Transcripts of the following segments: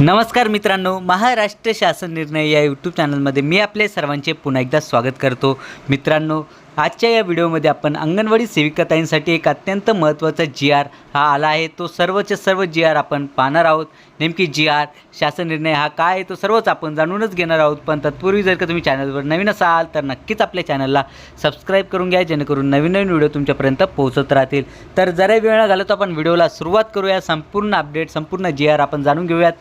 नमस्कार मित्रांनो महाराष्ट्र शासन निर्णय या यूट्यूब चॅनलमध्ये मी आपले सर्वांचे पुन्हा एकदा स्वागत करतो. मित्रांनो आजच्या या व्हिडिओमध्ये आपण अंगणवाडी सेविकाताईंसाठी एक अत्यंत महत्त्वाचा जी आर हा आला आहे. तो सर्वच्या सर्व जी आर आपण पाहणार आहोत. नेमकी जी आर शासन निर्णय हा काय आहे तो सर्वच आपण जाणूनच घेणार आहोत. पण तत्पूर्वी जर का तुम्ही चॅनलवर नवीन असाल तर नक्कीच आपल्या चॅनलला सबस्क्राईब करून घ्या जेणेकरून नवीन नवीन व्हिडिओ तुमच्यापर्यंत पोहोचत राहतील. तर जरा वेळ न घालवतो आपण व्हिडिओला सुरुवात करूया. संपूर्ण अपडेट संपूर्ण जी आर आपण जाणून घेऊयात.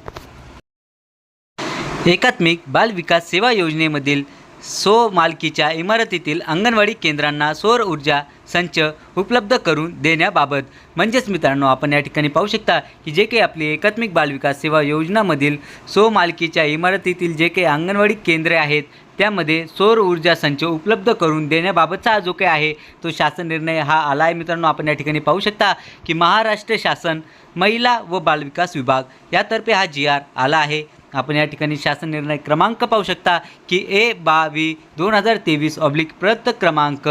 एकात्मिक बाल विकास सेवा योजनेमधील सो मालकीच्या इमारतीतील अंगणवाडी केंद्रांना सौर ऊर्जा संच उपलब्ध करून देण्याबाबत म्हणजेच मित्रांनो आपण या ठिकाणी पाहू शकता की जे काही आपली एकात्मिक बाल विकास सेवा योजनामधील सो मालकीच्या इमारतीतील जे काही अंगणवाडी केंद्रे आहेत त्यामध्ये सौर ऊर्जा संच उपलब्ध करून देण्याबाबतचा हा जो काही आहे तो शासन निर्णय हा आला आहे. मित्रांनो आपण या ठिकाणी पाहू शकता की महाराष्ट्र शासन महिला व बालविकास विभाग यातर्फे हा जी आर आला आहे. आपण या ठिकाणी शासन निर्णय क्रमांक पाहू शकता की ए बावी दोन हजार तेवीस ऑब्लिक प्रत क्रमांक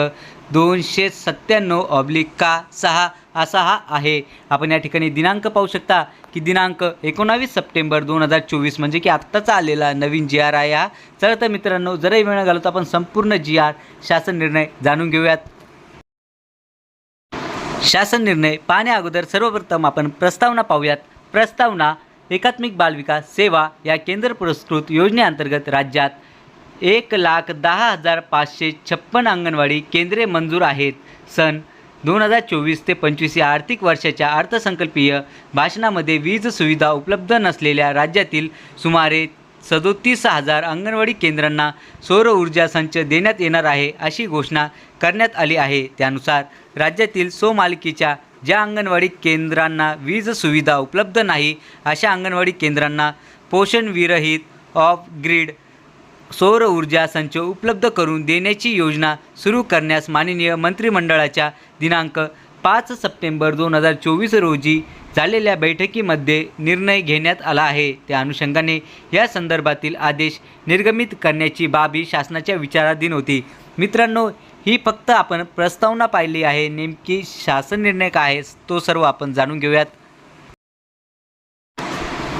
दोनशे सत्त्याण्णव ऑब्लिक का सहा असा हा आहे. आपण या ठिकाणी दिनांक पाहू शकता की दिनांक एकोणावीस सप्टेंबर दोन हजार चोवीस म्हणजे की आत्ताचा आलेला नवीन जी आर आहे हा. चला तर मित्रांनो जराही वेळ घालतो आपण संपूर्ण जी आर शासन निर्णय जाणून घेऊयात. शासन निर्णय पाहण्या अगोदर सर्वप्रथम आपण प्रस्तावना पाहूयात. प्रस्तावना एकात्मिक बालविकास सेवा या केंद्र पुरस्कृत योजनेअंतर्गत राज्यात एक लाख दहा हजार पाचशे छप्पन अंगणवाडी केंद्रे मंजूर आहेत. सन दोन हजार चोवीस ते पंचवीस या आर्थिक वर्षाच्या अर्थसंकल्पीय भाषणामध्ये वीज सुविधा उपलब्ध नसलेल्या राज्यातील सुमारे सदोतीस हजार अंगणवाडी केंद्रांना सौर ऊर्जा संच देण्यात येणार आहे अशी घोषणा करण्यात आली आहे. त्यानुसार राज्यातील स्वमालकीच्या ज्या अंगणवाडी केंद्रांना वीज सुविधा उपलब्ध नाही अशा अंगणवाडी केंद्रांना पोषणविरहित ऑफ ग्रीड सौर ऊर्जा संच उपलब्ध करून देण्याची योजना सुरू करण्यास माननीय मंत्रिमंडळाच्या दिनांक पाच सप्टेंबर दोन हजार चोवीस रोजी झालेल्या बैठकीमध्ये निर्णय घेण्यात आला आहे. त्या अनुषंगाने या संदर्भातील आदेश निर्गमित करण्याची बाबी शासनाच्या विचाराधीन होती. मित्रांनो ही फक्त आपण प्रस्तावना पाहिली आहे. नेमकी शासन निर्णय काय आहे तो सर्व आपण जाणून घेऊयात.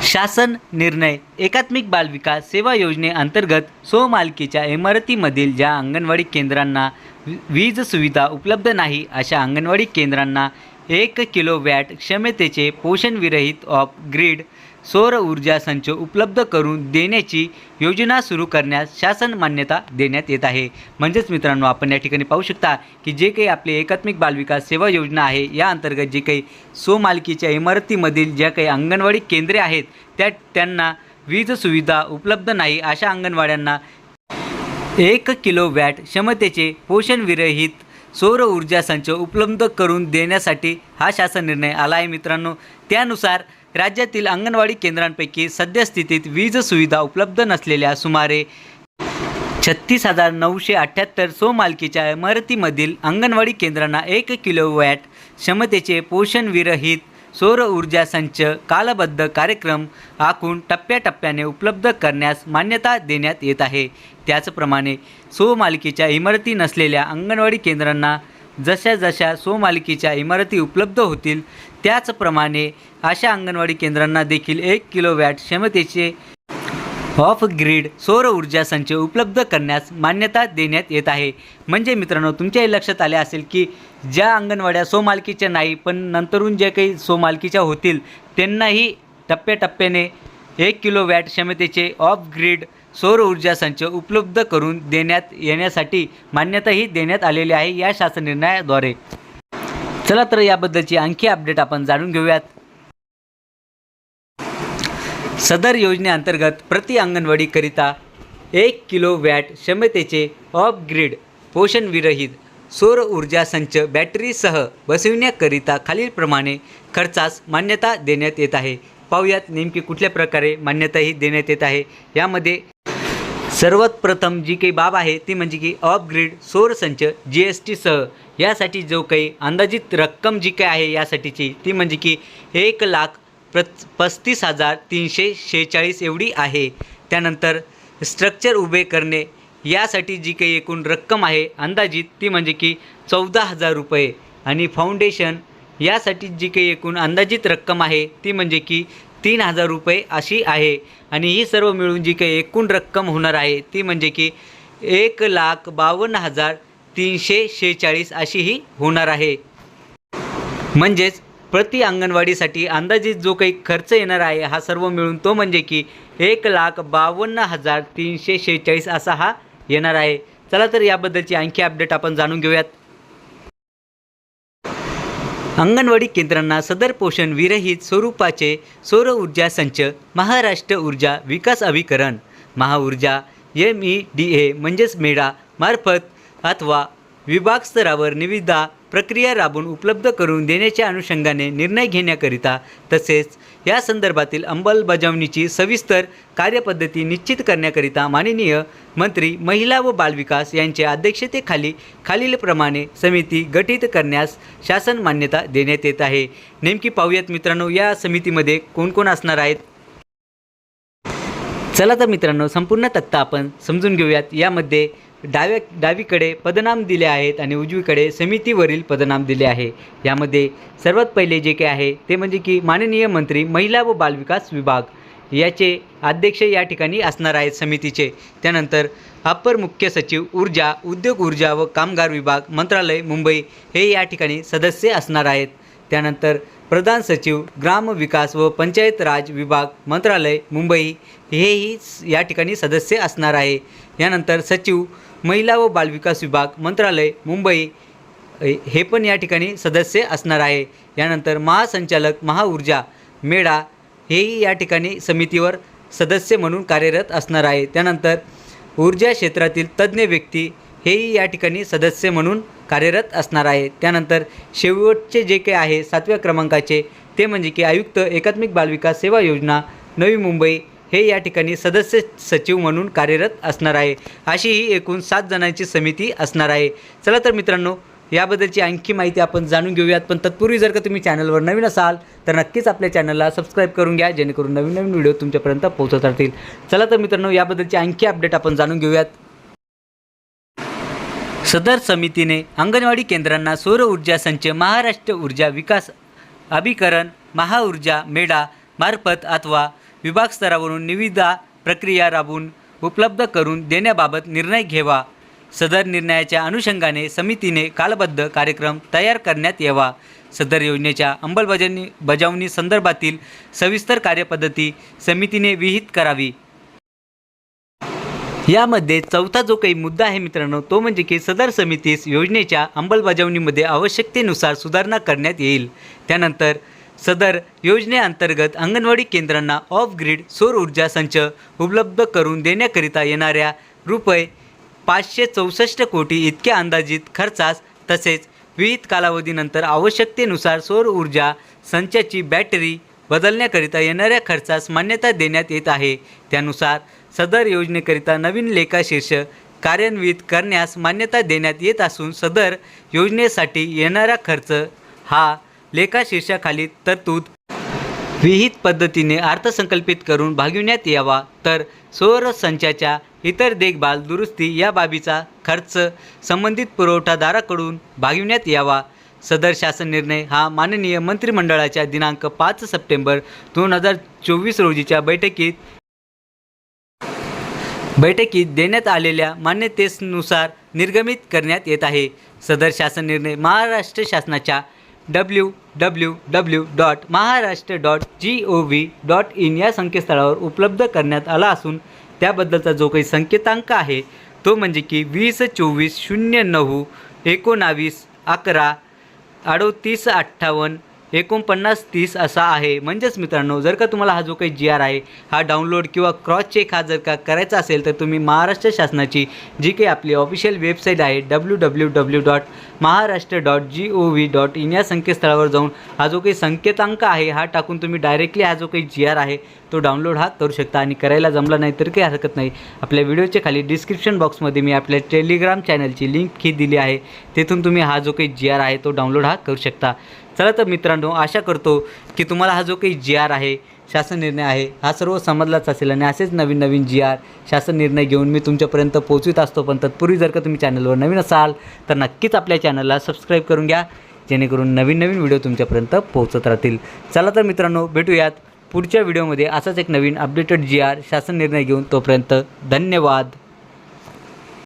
शासन निर्णय एकात्मिक बालविकास सेवा योजनेअंतर्गत स्वमालकीच्या इमारतीमधील ज्या अंगणवाडी केंद्रांना वी- वीज सुविधा उपलब्ध नाही अशा अंगणवाडी केंद्रांना एक किलो वॅट क्षमतेचे पोषणविरहित ऑफ ग्रीड सौर ऊर्जा संच उपलब्ध करून देण्याची योजना सुरू करण्यास शासन मान्यता देण्यात येत आहे. म्हणजेच मित्रांनो आपण या ठिकाणी पाहू शकता की जे काही आपली एकात्मिक बालविकास सेवा योजना आहे या अंतर्गत जे काही स्वमालकीच्या इमारतीमधील ज्या काही अंगणवाडी केंद्रे आहेत त्या त्यांना वीज सुविधा उपलब्ध नाही अशा अंगणवाड्यांना एक किलो वॅट क्षमतेचे पोषणविरहित सौर ऊर्जा संच उपलब्ध करून देण्यासाठी हा शासन निर्णय आला आहे मित्रांनो. त्यानुसार राज्यातील अंगणवाडी केंद्रांपैकी सद्यस्थितीत वीज सुविधा उपलब्ध नसलेल्या सुमारे छत्तीस हजार नऊशे अठ्ठ्याहत्तर स्वमालकीच्या इमारतीमधील अंगणवाडी केंद्रांना एक किलो वॅट क्षमतेचे पोषणविरहित सौर ऊर्जा संच कालबद्ध कार्यक्रम आखून टप्प्याटप्प्याने उपलब्ध करण्यास मान्यता देण्यात येत आहे. त्याचप्रमाणे सोमालकीच्या इमारती नसलेल्या अंगणवाडी केंद्रांना जशा जशा स्वमालकीच्या इमारती उपलब्ध होतील त्याचप्रमाणे अशा अंगणवाडी केंद्रांना देखील एक किलो वॅट क्षमतेचे ऑफ ग्रीड सौर ऊर्जा संच उपलब्ध करण्यास मान्यता देण्यात येत आहे. म्हणजे मित्रांनो तुमच्याही लक्षात आले असेल की ज्या अंगणवाड्या सोमालकीच्या नाही पण नंतरून जे काही सोमालकीच्या होतील त्यांनाही टप्प्याटप्प्याने एक किलो वॅट क्षमतेचे ऑफ ग्रीड सौर ऊर्जा संच उपलब्ध करून देण्यात येण्यासाठी मान्यताही देण्यात आलेली आहे या शासन निर्णयाद्वारे चला तर याबद्दलची आणखी अपडेट आपण जाणून घेऊयात. सदर योजनेअंतर्गत प्रति अंगणवाडीकरिता एक किलो वॅट क्षमतेचे ऑफग्रीड पोषणविरहित सौर ऊर्जा संच बॅटरीसह बसविण्याकरिता खालीलप्रमाणे खर्चास मान्यता देण्यात येत आहे. पाहूयात नेमकी कुठल्या प्रकारे मान्यताही देण्यात येत आहे. यामध्ये सर्वात प्रथम जी काही बाब आहे ती म्हणजे की अपग्रेड ग्रीड सौर संच जी एस टीसह यासाठी जो काही अंदाजित रक्कम जी काही आहे यासाठीची ती म्हणजे की एक लाख प्रच पस्तीस हजार तीनशे शेहेचाळीस एवढी आहे. त्यानंतर स्ट्रक्चर उभे करणे यासाठी जी काही एकूण रक्कम आहे अंदाजित ती म्हणजे की चौदा हजार रुपये. आणि फाउंडेशन यासाठी जी काही एकूण अंदाजित रक्कम आहे ती म्हणजे की तीन हजार रुपये अशी आहे. आणि ही सर्व मिळून जी काही एकूण रक्कम होणार आहे ती म्हणजे की एक लाख बावन्न हजार तीनशे शेहेचाळीस अशी ही होणार आहे. म्हणजेच प्रति अंगणवाडीसाठी अंदाजित जो काही खर्च येणार आहे हा सर्व मिळून तो म्हणजे की एक लाख बावन्न हजार तीनशे शेहेचाळीस असा हा येणार आहे. चला तर याबद्दलची आणखी अपडेट आपण जाणून घेऊयात. अंगणवाडी केंद्रांना सदर पोषण विरहित स्वरूपाचे सौर ऊर्जा संच महाराष्ट्र ऊर्जा विकास अभिकरण Mahaurja M E D A म्हणजेच मेडा मार्फत अथवा विभाग स्तरावर निविदा प्रक्रिया राबवून उपलब्ध करून देण्याच्या अनुषंगाने निर्णय घेण्याकरिता तसेच या संदर्भातील अंमलबजावणीची सविस्तर कार्यपद्धती निश्चित करण्याकरिता माननीय मंत्री महिला व बालविकास यांच्या अध्यक्षतेखाली खालीलप्रमाणे समिती गठीत करण्यास शासन मान्यता देण्यात येत आहे. नेमकी पाहूयात मित्रांनो या समितीमध्ये कोण कोण असणार आहेत? चला तर मित्रांनो संपूर्ण तक्ता आपण समजून घेऊयात. यामध्ये डाव्या डावीकडे पदनाम दिले आहेत आणि उजवीकडे समितीवरील पदनाम दिले आहे. यामध्ये सर्वात पहिले जे काही आहे ते म्हणजे की माननीय मंत्री महिला व बालविकास विभाग याचे अध्यक्ष या ठिकाणी असणार आहेत समितीचे. त्यानंतर अप्पर मुख्य सचिव ऊर्जा उद्योग ऊर्जा व कामगार विभाग मंत्रालय मुंबई हे या ठिकाणी सदस्य असणार आहेत. त्यानंतर प्रधान सचिव ग्राम विकास व पंचायत राज विभाग मंत्रालय मुंबई हेही या ठिकाणी सदस्य असणार आहे. यानंतर सचिव महिला व बालविकास विभाग मंत्रालय मुंबई हे पण या ठिकाणी सदस्य असणार आहे. यानंतर महासंचालक महाऊर्जा मेळा हेही या ठिकाणी समितीवर सदस्य म्हणून कार्यरत असणार आहे. त्यानंतर ऊर्जा क्षेत्रातील तज्ज्ञ व्यक्ती हेही या ठिकाणी सदस्य म्हणून कार्यरत असणार आहे. त्यानंतर शेवटचे जे काही आहे सातव्या क्रमांकाचे ते म्हणजे की आयुक्त एकात्मिक बालविकास सेवा योजना नवी मुंबई हे या ठिकाणी सदस्य सचिव म्हणून कार्यरत असणार आहे. अशी ही एकूण सात जणांची समिती असणार आहे. चला तर मित्रांनो याबद्दलची आणखी माहिती आपण जाणून घेऊयात. पण तत्पूर्वी जर का तुम्ही चॅनलवर नवीन असाल तर नक्कीच आपल्या चॅनलला सबस्क्राईब करून घ्या जेणेकरून नवीन नवीन व्हिडिओ तुमच्यापर्यंत पोहोचत राहतील. चला तर मित्रांनो याबद्दलची आणखी अपडेट आपण जाणून घेऊयात. सदर समितीने अंगणवाडी केंद्रांना सौर ऊर्जा संच महाराष्ट्र ऊर्जा विकास अभिकरण महाऊर्जा मेडा मार्फत अथवा विभाग स्तरावरून निविदा प्रक्रिया राबवून उपलब्ध करून देण्याबाबत निर्णय घ्यावा सदर निर्णयाच्या अनुषंगाने समितीने कालबद्ध कार्यक्रम तयार करण्यात यावा. सदर योजनेच्या अंमलबजावणी बजावणी संदर्भातील सविस्तर कार्यपद्धती समितीने विहित करावी. यामध्ये चौथा जो काही मुद्दा आहे मित्रांनो तो म्हणजे की सदर समितीस योजनेच्या अंमलबजावणीमध्ये आवश्यकतेनुसार सुधारणा करण्यात येईल. त्यानंतर सदर योजनेअंतर्गत अंगणवाडी केंद्रांना ऑफ ग्रीड सौर ऊर्जा संच उपलब्ध करून देण्याकरिता येणाऱ्या रुपये पाचशे चौसष्ट कोटी इतक्या अंदाजित खर्चास तसेच विहित कालावधीनंतर आवश्यकतेनुसार सौर ऊर्जा संचाची बॅटरी बदलण्याकरिता येणाऱ्या खर्चास मान्यता देण्यात येत आहे. त्यानुसार सदर योजनेकरिता नवीन लेखाशीर्ष कार्यान्वित करण्यास मान्यता देण्यात येत असून सदर योजनेसाठी येणारा खर्च हा लेखाशीर्षाखाली तरतूद. विहित पद्धतीने अर्थसंकल्पित करून भागविण्यात यावा. तर सौर संचाच्या इतर देखभाल दुरुस्ती या बाबीचा खर्च संबंधित पुरवठादाराकडून भागविण्यात यावा. सदर शासन निर्णय हा माननीय मंत्रिमंडळाच्या दिनांक पाच सप्टेंबर दोन हजार चोवीस रोजीच्या बैठकीत बैठकीत देण्यात आलेल्या मान्यतेनुसार निर्गमित करण्यात येत आहे. सदर शासन निर्णय महाराष्ट्र शासनाच्या W W W dot Maharashtra dot G O V dot in या संकेतस्थळावर उपलब्ध करण्यात आला असून त्याबद्दलचा जो काही संकेतांक आहे तो म्हणजे की वीस चोवीस शून्य नऊ एकोणावीस अकरा अडोतीस अठ्ठावन्न एकोणपन्नास तीस असा आहे. म्हणजेच मित्रांनो जर का तुम्हाला हा जो काही जी आर आहे हा डाउनलोड किंवा क्रॉस चेक हा जर का करायचा असेल तर तुम्ही महाराष्ट्र शासनाची जी काही आपली ऑफिशियल वेबसाईट आहे W W W dot Maharashtra dot G O V dot in या संकेतस्थळावर जाऊन हा जो काही संकेतांक आहे हा टाकून तुम्ही डायरेक्टली हा जो काही जी आर आहे तो डाउनलोड हा करू शकता. आणि करायला जमला नाही तर काही हरकत नाही. आपल्या व्हिडिओच्या खाली डिस्क्रिप्शन बॉक्समध्ये मी आपल्या टेलिग्राम चॅनलची लिंक ही दिली आहे. तिथून तुम्ही हा जो काही जी आर आहे तो डाउनलोड हा करू शकता. चला तर मित्रांनो आशा करतो की तुम्हाला हा जो काही जी आर आहे शासन निर्णय आहे हा सर्व समजलाच असेल आणि असेच नवीन नवीन जी आर शासन निर्णय घेऊन मी तुमच्यापर्यंत पोहोचवित असतो. पण तत्पूर्वी जर का तुम्ही चॅनलवर नवीन असाल तर नक्कीच आपल्या चॅनलला सबस्क्राईब करून घ्या जेणेकरून नवीन नवीन व्हिडिओ तुमच्यापर्यंत पोहोचत राहतील. चला तर मित्रांनो भेटूयात पुढच्या व्हिडिओमध्ये असाच एक नवीन अपडेटेड जी आर शासन निर्णय घेऊन. तोपर्यंत धन्यवाद.